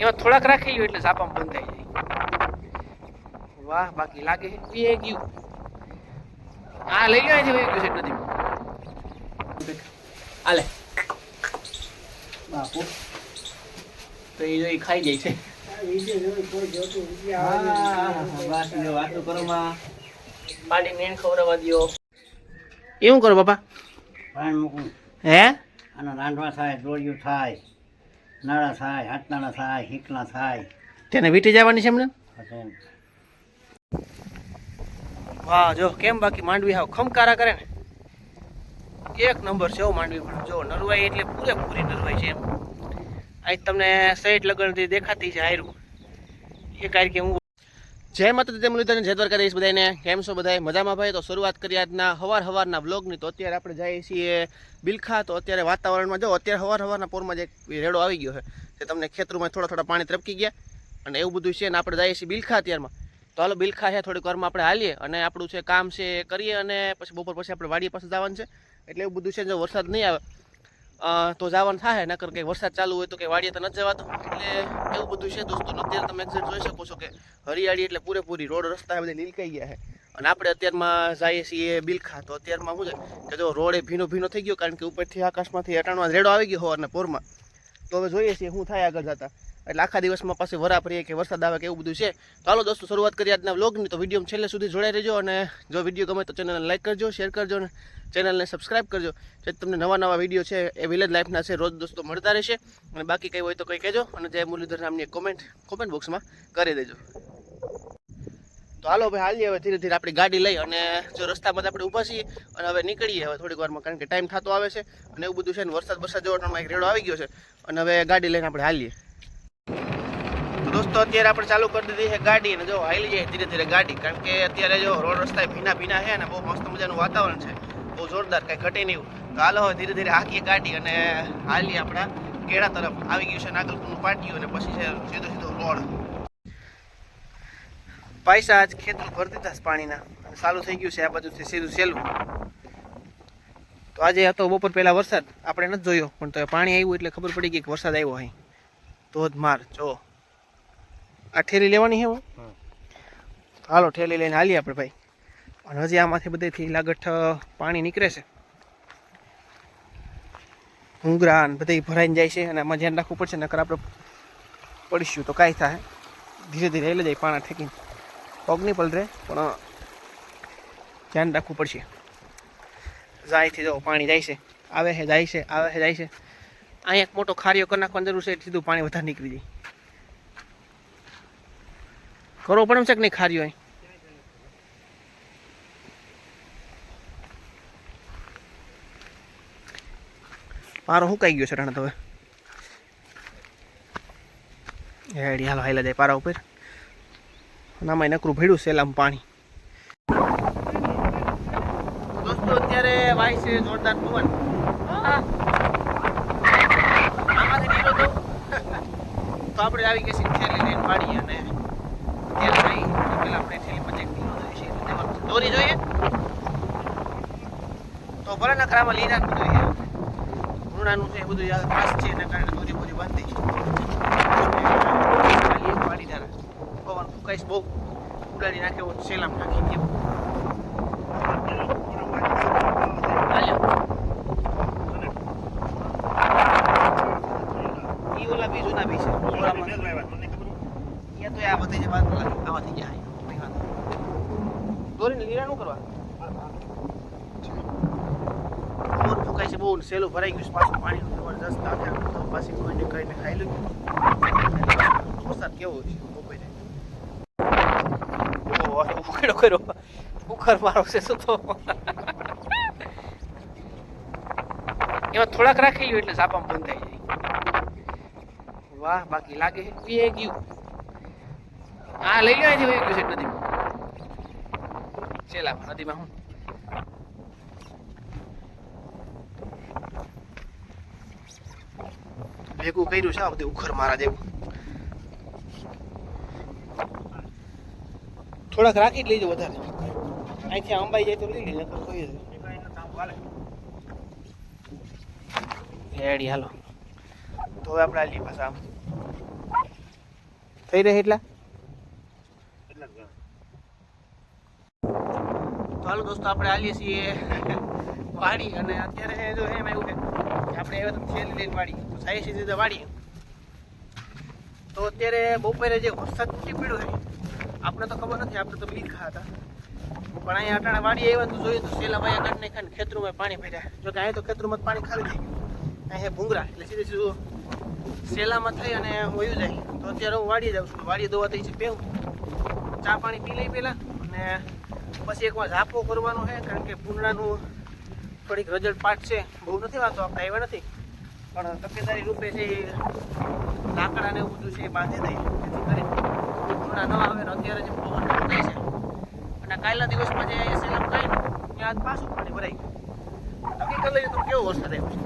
એમાં થોડાક રાખી લ્યો એટલે ઝાપામાં બંધ થઈ જાય. વાહ બાકી લાગે છે એ ગયું. આ લઈ લ્યો અહીંથી ગયું છે નદીમાં. આલે બાપુ. તો એ જો એ ખાઈ જાય છે. વાતો કરો માં. પાડી મેન ખવડાવવા દ્યો. એવું કરો બાપા. પાણી મૂકું. હે? આનો રાંધવા થાય દોરિયું થાય. નાળા થાય હાથનાળા થાય હીકલા થાય. તેને વીટી જવાની છે એમને? વાહ જો કેમ બાકી માંડવી હાવ ખમકારા કરે ને? એક નંબર છે માંડવી પણ. જો નરવાઈ એટલે પૂરેપૂરી નરવાઈ છે એમ. આજ તમને સાઈડ લગનથી દેખાતી છે હાયરું એક કાંઈ કે હું જય માતા તે મુરલીધર જય દ્વારકાધીશ બધાને કેમ છો બધાય? મજામાં ભાઈ? તો શરૂઆત કરી આજના હવાર હવારના બ્લોગની તો અત્યારે આપણે જઈએ છીએ બિલખા. તો અત્યારે વાતાવરણમાં જો, અત્યારે હવાર હવારના પોરમાં જે રેડો આવી ગયો છે. તે તમને ખેતરમાં થોડા થોડા પાણી ત્રપકી ગયા. અને એવું બધું છે ને આપણે જઈએ છીએ બિલખા અત્યારમાં. તો હાલો, બિલખા છે, થોડીક વારમાં આપણે હાલીએ અને આપણું છે કામ છે કરીએ અને પછી બપોર પછી આપણે વાડી પાસે જવાનું છે. એટલે એવું બધું છે જો વરસાદ નહીં આવે તો જવાનું થાય, નકર કંઈ વરસાદ ચાલુ હોય તો કંઈ વાડીએ તો નથી જવાતું. એટલે એવું બધું છે દોસ્તો અત્યારે તમે એક્ઝેક્ટ જોઈ શકો છો કે હરિયાળી એટલે પૂરેપૂરી રોડ, રસ્તા બધા નીલકાઈ ગયા છે. અને આપણે અત્યારમાં જઈએ છીએ બિલખા. તો અત્યારમાં શું છે કે જો રોડે ભીનો ભીનો થઈ ગયો, કારણ કે ઉપરથી આકાશમાંથી અટાણવા રેડો આવી ગયો હોવાના પોરમાં. તો હવે જોઈએ છીએ શું થાય આગળ જતા. એટલે આખા દિવસમાં પાછી વરા પડીએ કે વરસાદ આવે કે એવું બધું છે. તો હાલો દોસ્તો, શરૂઆત કરીએ આજના વ્લોગની તો વીડિયો છેલ્લે સુધી જોડાઈ રહેજો અને જો વીડિયો ગમે તો ચેનલને લાઈક કરજો શેર કરજો અને ચેનલને સબસ્ક્રાઇબ કરજો. જેથી તમને નવા નવા વીડિયો છે એ વિલેજ લાઈફના છે, રોજ દોસ્તો મળતા રહેશે. અને બાકી કંઈ હોય તો કંઈ કહેજો અને જય મુરલીધર નામની કોમેન્ટ કોમેન્ટ બોક્સમાં કરી દેજો. તો હાલો ભાઈ, હાલીએ હવે ધીરે ધીરે આપણી ગાડી લઈ અને જો રસ્તામાં આપણે ઊભા છીએ અને હવે નીકળીએ હવે થોડીક વારમાં, કારણ કે ટાઈમ થતો આવે છે અને એવું બધું છે ને વરસાદ વરસાદ જેવો ટાઈમમાં એક રેડો આવી ગયો છે. અને હવે ગાડી લઈને આપણે હાલીએ. દોસ્તો, અત્યારે આપણે ચાલુ કરી દીધી છે ગાડી અને જો હાલી જાય ધીરે ધીરે ગાડી. કારણ કે અત્યારે જો રોડ રસ્તા ભીના ભીના છે અને બહુ મસ્ત મજાનું વાતાવરણ છે. બહુ જોરદાર, કાંઈ ઘટે નહીં. તો હાલો ધીરે ધીરે હાકીએ ગાડી અને હાલીએ આપણા કેળા તરફ. આવી ગયું છે નાગલપુરનું પાટિયું અને પછી છે સીધો સીધો રોડ. પૈસા આજ ખેતર ભરી દીધા પાણીના. ચાલુ થઈ ગયું છે આ બાજુથી સીધું સહેલું તો આજે હતો બપોર પહેલા વરસાદ. આપણે નથી જોયો, પણ તો પાણી આવ્યું એટલે ખબર પડી ગઈ કે વરસાદ આવ્યો અહીં. ધોધમાર જો. આ ઠેલી લેવાની છે. હાલો ઠેલી લઈને હાલીએ આપણે ભાઈ. અને હજી આમાંથી બધેથી લાગઠ પાણી નીકળે છે. ભૂંગરા ને બધે ભરાઈને જાય છે અને આમાં ધ્યાન રાખવું પડશે નકર આપણે પડીશું. તો કાંઈ થાય. ધીરે ધીરે એટલે જાય પાણા ઠેકીને પગ નહીં પલરે પણ ધ્યાન રાખવું પડશે. જાયથી જો પાણી જાય છે. આવે છે જાય છે આવે છે જાય છે. અહીંયા એક મોટો ખારીઓ કરી નાખવાની જરૂર છે એટલે સીધું પાણી વધારે નીકળી જાય. કરવો પડે એમ છે કે નહીં ખારી હોય? પારો સુકાઈ ગયો છે રણ તો હવે હેડી હાલો હાઈલા જાય પારા ઉપર. નામાં નકરું છે સેલામ પાણી. દોસ્તો અત્યારે વાય છે જોરદાર પવન. તો. તો આપણે આવી ગઈ છે થેલી લઈને અને અત્યારે નહીં પેલા આપણે થેલી પચેક કિલો જોઈએ છે એટલે દેવાનું છે. દોરી જોઈએ. તો ભલે ના ક્રામાં લીધા બધું છે ઘૂણાનું છે બધું યાદ ખાસ છે, એના કારણે દોરી બોરી બાંધી પાડી ધારા પવન ફૂંકાઈશ બહુ. ઉડાડી નાખે એવો સેલામ નાખી દે હાલ્યો ઈ ઓલા બી જૂના બી છે ઓલામાં અહીંયા તો આ બધી જે બાદ આવા થઈ ગયા કંઈ વાંધો નહીં. દોરીને લીરા નું કરવા બોર ફૂંકાય છે બહુ ને સહેલું ભરાઈ ગયું પાછું પાણી જબરદસ્ત આખું તો પાછી કોઈને કહીને ખાઈ લીધું વરસાદ કેવો છે કર્યો. ઉખર મારો તો? એમાં થોડાક રાખી લ્યો એટલે ઝાપામાં બંધ થઈ જાય. વાહ, બાકી લાગે પીએ ગયું. હા લઈ લો અહીંથી વહી ગયું છે નદીમાં. નદીમાં હું? ભેગું કર્યું છે, આ બધું ઉખર મારા જેવું. થોડાક રાખી જ લેજો વધારે. અહીંથી અંબાઈ જાય તો લઈ લેજો નકર કોઈ રેડી, હાલો. તો હવે આપણે આલી પાછા આમ. થઈ રહે એટલા? તો હાલો દોસ્તો, આપણે આલીએ છીએ વાડી, અને અત્યારે જો એમ એવું છે. આપણે હવે તો થેલી લઈને વાડી તો છે સીધા તો અત્યારે બપોરે જે વરસાદ તૂટી પડ્યો છે, આપણે તો ખબર નથી, આપણે તો બીજ ખાતા પણ અહીંયા અટાણે વાડી આવ્યા તો જોઈએ તો સેલા ભાઈ કાઢી નાખ્યા ને ખેતરોમાં પાણી ભર્યા. જો કે અહીંયા તો ખેતરોમાં પાણી ખાલી થઈ ગયું. અહીંયા ભૂંગરા એટલે સીધે સીધું સેલામાં થઈ અને વયું જાય. તો અત્યારે હું વાડીએ જાઉં છું. વાડીએ દોવા થઈ છે પેવું ચા પાણી પી લઈ પહેલાં અને પછી એકવાર ઝાપો કરવાનો છે, કારણ કે ભૂંગળાનું થોડીક રજલ્ટ પાટ છે. બહુ નથી વાંધો આપણે આવ્યા નથી. પણ તકેદારી રૂપે જે લાકડા ને બધું છે એ બાંધી દઈએ. જેથી કરીને ભૂંગળા ન આવે ને અત્યારે જે પવન થાય છે. અને કાલના દિવસમાં જે સેલમ થાય ત્યાં આજ પાછું પાણી ભરાઈ ગયું. નક્કી કરી લઈએ તો કેવો વરસાદ આવ્યો છે.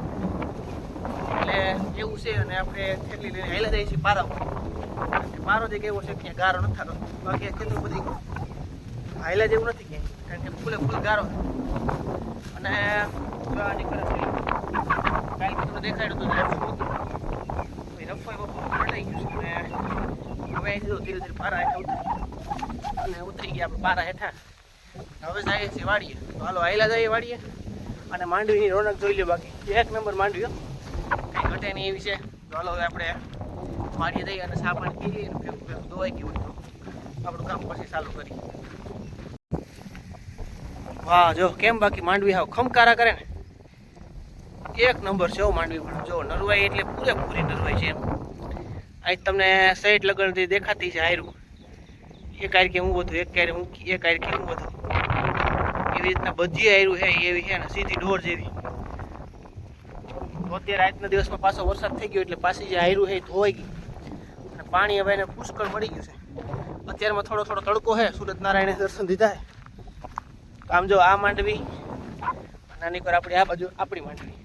એટલે એવું છે અને આપણે થેલી લઈને હેલા જઈએ છીએ પારા પારો જે કેવો છે ક્યાં ગારો નથી થતો. બાકી કેટલું બધી હાઈલા જેવું નથી ક્યાંય. કારણ કે ફૂલે ફૂલ ગારો. અને જો આ નીકળે છે તમને દેખાડ્યું હતું રફું હતું રફાઈ બપોર પલટાઈ ગયું અને હવે જો ધીરે ધીરે પારા હેઠા અને ઉતરી ગયા આપણે પારા હેઠા હવે જઈએ છીએ વાડીએ. તો હાલો આયલા જઈએ વાડીએ. અને માંડવીની રોનક જોઈ લે બાકી. એક નંબર માંડવી કંઈ ઘટે નહીં એવી છે. તો હાલો આપણે વાડીએ જઈએ અને સાબણ પી દોવાઈ ગયું આપણું કામ પછી ચાલુ કરીએ. વાહ જો, કેમ બાકી માંડવી હાવ ખમકારા કરે ને? એક નંબર છે હો માંડવી પણ. જો, નરવાઈ એટલે પૂરેપૂરી નરવાઈ છે એમ. આજ તમને સહિત લગનથી દેખાતી છે હાયરું. એક આર કે હું બધું એક ક્યારે હું, એક આર કે હું બધું એવી રીતના બધી આયરું છે, એવી છે ને, સીધી ઢોર જેવી. તો અત્યારે આજના દિવસમાં પાછો વરસાદ થઈ ગયો એટલે પાછી જે આયરું છે ધોવાઈ ગઈ. અને પાણી હવે એને પુષ્કળ મળી ગયું છે. અત્યારમાં થોડો થોડો તડકો છે સુરત નારાયણે દર્શન દીધા છે. આમ જો આ માંડવી નાની કર આપણી, આ બાજુ આપણી માંડવી.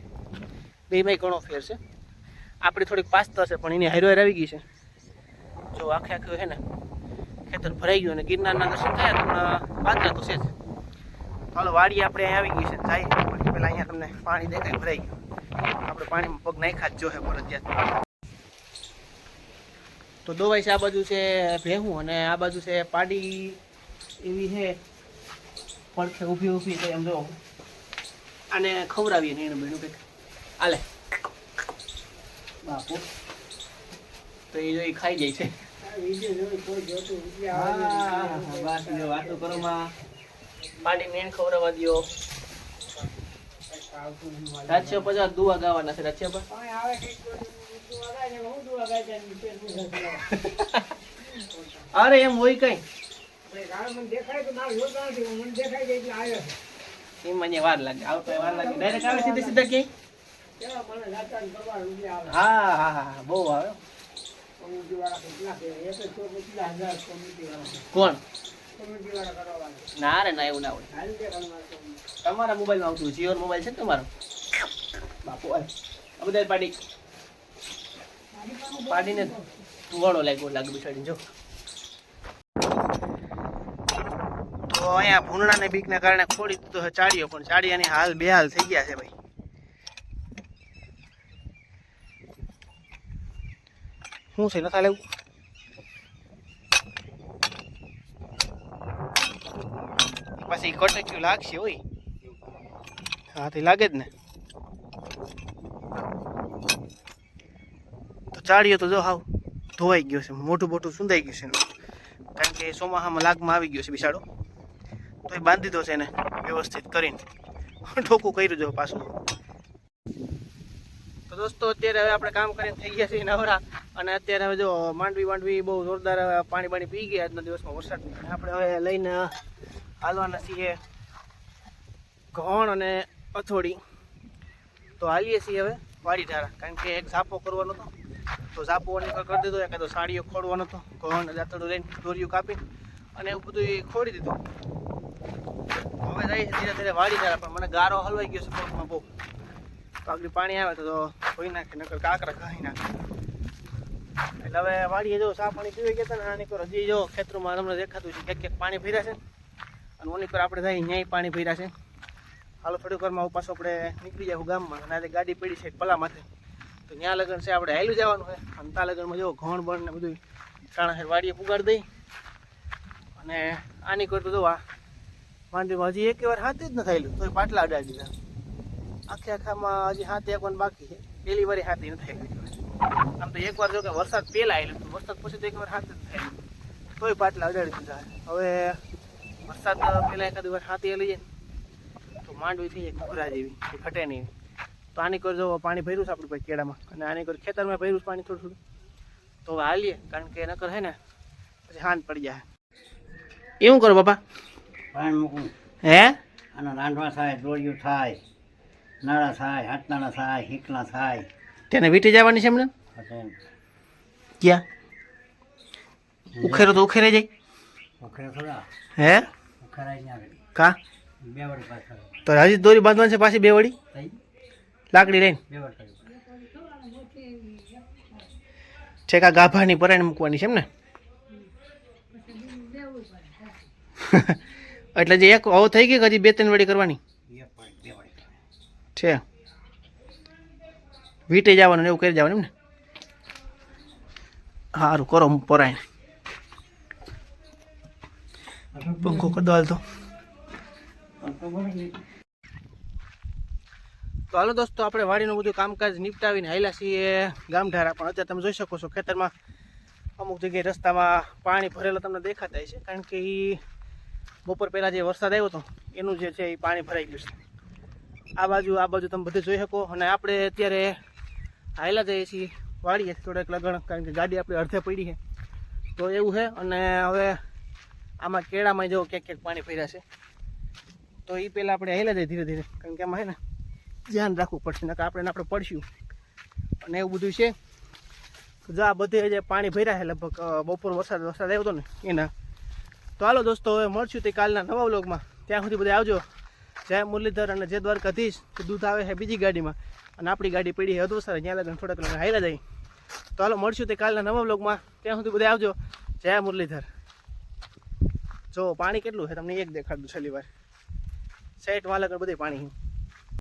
બેમાં ઘણો ફેર છે. આપણી થોડીક પાસ્તા છે, પણ એની હાઈરો આવી ગઈ છે. જો આખે આખું છે ને, ખેતર ભરાઈ ગયું અને ગિરનારના દર્શન થયા પણ પાત્રા તો છે જ. ચાલો વાડી આપણે અહીંયા આવી ગઈ છે, જાય. પહેલાં અહીંયા તમને પાણી દેખાય, ભરાઈ ગયું. આપણે પાણીમાં પગ નાખ્યા જ જોહે ફરજિયાત તો દોવાઈ છે, આ બાજુ છે ભેહું અને આ બાજુ છે પાડી એવી છે પડખે ઊભી ઊભી તો એમ જો આને ખવડાવીએ ને એનું બેનું કંઈક. આલે બાપુ. તો એ જો એ ખાઈ જાય છે. વાતો કરો માં. પાડી ને ખવડાવવા દ્યો. રાજ્ય પચાસ દુઆ ગાવાના છે રાજ્ય પર અરે એમ હોય કઈ. એમ મને વાર લાગે. આવતો વાર લાગે. ડાયરેક્ટ આવે સીધે સીધા ક્યાંય હા હા હા હા. બહુ આવે. કોણ? ના રે ના એવું ના હોય. તમારા મોબાઈલમાં આવતું જીઓ મોબાઈલ છે ને તમારો? બાપુ બધા પાડી. પાડીને વાળો લાગ્યો લાગે બિચાડીને જો. તો અહીંયા બીક બીકને કારણે ખોડી દીધો છે ચાડીઓ પણ ચાળિયાની હાલ બેહાલ થઈ ગયા છે ભાઈ. શું છે નથા લેવું? પછી કટક્યું લાગશે હોય હા, તે લાગે જ ને. તો ચાળીઓ તો જો હાવ ધોવાઈ ગયો છે મોટું મોટું સુંદાઈ ગયું છે. કારણ કે ચોમાસામાં લાગમાં આવી ગયો છે બિસાડો. તો એ બાંધી દો છે એને વ્યવસ્થિત કરીને. ઠોકું કર્યું જો પાછું. તો દોસ્તો, અત્યારે હવે આપણે કામ કરીને થઈ ગયા છીએ નવરા. અને અત્યારે હવે જો માંડવી માંડવી બહુ જોરદાર પાણી પાણી પી ગયા આજના દિવસમાં વરસાદ. આપણે હવે લઈને હાલવાના છીએ ઘઉં અને અથોડી. તો હાલીએ છીએ હવે વાડી ધારા કારણ કે એક ઝાપો કરવાનો હતો. તો ઝાપો કરી દીધો, એકાદો સાડીઓ ખોડવાનો હતો. ઘઉં દાંતડું લઈને દોરીયું કાપીને. અને એવું બધું ખોડી દીધું. હવે જાય ધીરે ધીરે વાળી જાય, પણ મને ગારો હલવાઈ ગયો છે પગમાં બહુ. આગળ પાણી આવે તો ધોઈ નાખે, નકર કાંકરા ખાઈ નાખે. એટલે હવે વાડીએ જો સા પાણી પીવી ગયા ને, આની પર હજી જો ખેતરોમાં તમને દેખાતું છે ક્યાંક ક્યાંક પાણી ભર્યા છે. અને ઓની પર આપણે જાય ન્યાય પાણી ભર્યા છે. હાલો થોડીક વારમાં પાછો આપણે નીકળી જાય ગામમાં, અને આજે ગાડી પડી છે પલામાંથી તો ત્યાં લગન છે, આપણે હાલ્યું જવાનું છે. અને ત્યાં લગનમાં જો ઘણ બણ ને બધું કાણા વાડીએ પુગાડી દઈ. અને આની કરતો જો આ માંડવીમાં હજી એક વાર હાથે જ ન થયેલું તોય પાટલા અડાડી દીધા. આખે આખામાં હજી હાથે એક વાર બાકી છે. પહેલી વારી હાથી ન થયેલું આમ તો એકવાર જો કે વરસાદ પહેલા આવેલું હતું, વરસાદ પછી તો એકવાર હાથ જ થયેલું તોય પાટલા અડાડી દીધા. હવે વરસાદ પહેલાં એકાદ વાર હાથી લઈ જાય. તો માંડવી થઈ જાય ઘૂઘરા જેવી ઘટે નહીં તો આની કર જો પાણી ભર્યું છે આપણી ભાઈ કેળામાં. અને આની કર ખેતરમાં ભર્યું પાણી થોડું થોડું. તો હવે હાલીએ, કારણ કે નકર હે ને, પછી હાન પડી જાય. એવું કરો બાપા. પાણી મૂકું. હે? આનો રાંધવા થાય દોરિયું થાય નાળા થાય હાથનાળા થાય હિકલા થાય. તેને વીટી જવાની છે એમને? ક્યાં? ઉખેરો તો ઉખેરે જાય. ઉખેરે થોડા. હે? ઉખેરાય ના કા? બે વડી પાછળ. તો હજી દોરી બાંધવાની છે પાછી બે વડી લાકડી લઈને. બે વડી ઠેકા ગાભાની પરાણે મૂકવાની છે એમ ને એટલે જે એક હવે થઈ ગઈ હજી બે ત્રણ વડી કરવાની? છે. વીટે જવાનું એવું કરી જવાનું એમ ને? સારું કરો પરાય પંખો કરી દો હાલ તો. તો હાલો દોસ્તો, આપણે વાડીનું બધું કામકાજ નિપટાવીને આવેલા છીએ. ગામઢારા પણ અત્યારે તમે જોઈ શકો છો ખેતરમાં અમુક જગ્યાએ રસ્તામાં પાણી ભરેલા તમને દેખાતા છે કારણ કે એ બપોર પહેલાં જે વરસાદ આવ્યો હતો, એનું જે છે એ પાણી ભરાઈ ગયું છે. આ બાજુ આ બાજુ તમે બધે જોઈ શકો. અને આપણે અત્યારે હાયલા જઈએ છીએ વાળીએ થોડેક લગણ, કારણ કે ગાડી આપણે અડધે પડી છે. તો એવું છે. અને હવે આમાં કેળામાં જો ક્યાંક ક્યાંક પાણી ભર્યા છે. તો એ પહેલાં આપણે હાલ્યા જઈએ ધીરે ધીરે. કારણ કે એમાં છે ને ધ્યાન રાખવું પડશે. નકર આપણે આપણે પડશું. અને એવું બધું છે. જો આ બધે જે પાણી ભર્યા છે, લગભગ બપોર વરસાદ વરસાદ આવ્યો હતો ને, એના તો હાલો દોસ્તો, હવે મળશું તે કાલના નવા વ્લોગમાં. ત્યાં સુધી બધા આવજો. જય મુરલીધર અને જે દ્વારકાધીશ. તો દૂધ આવે છે બીજી ગાડીમાં. અને આપણી ગાડી પડી છે સર જ્યાં લગન થોડાક લગન હાઈલા જાય. તો હાલો મળશું તે કાલના નવા વ્લોગમાં. ત્યાં સુધી બધા આવજો. જય મુરલીધર. જો, પાણી કેટલું છે? તમને એક દેખાડું છેલ્લી વાર. સાઈડમાં લગન બધે પાણી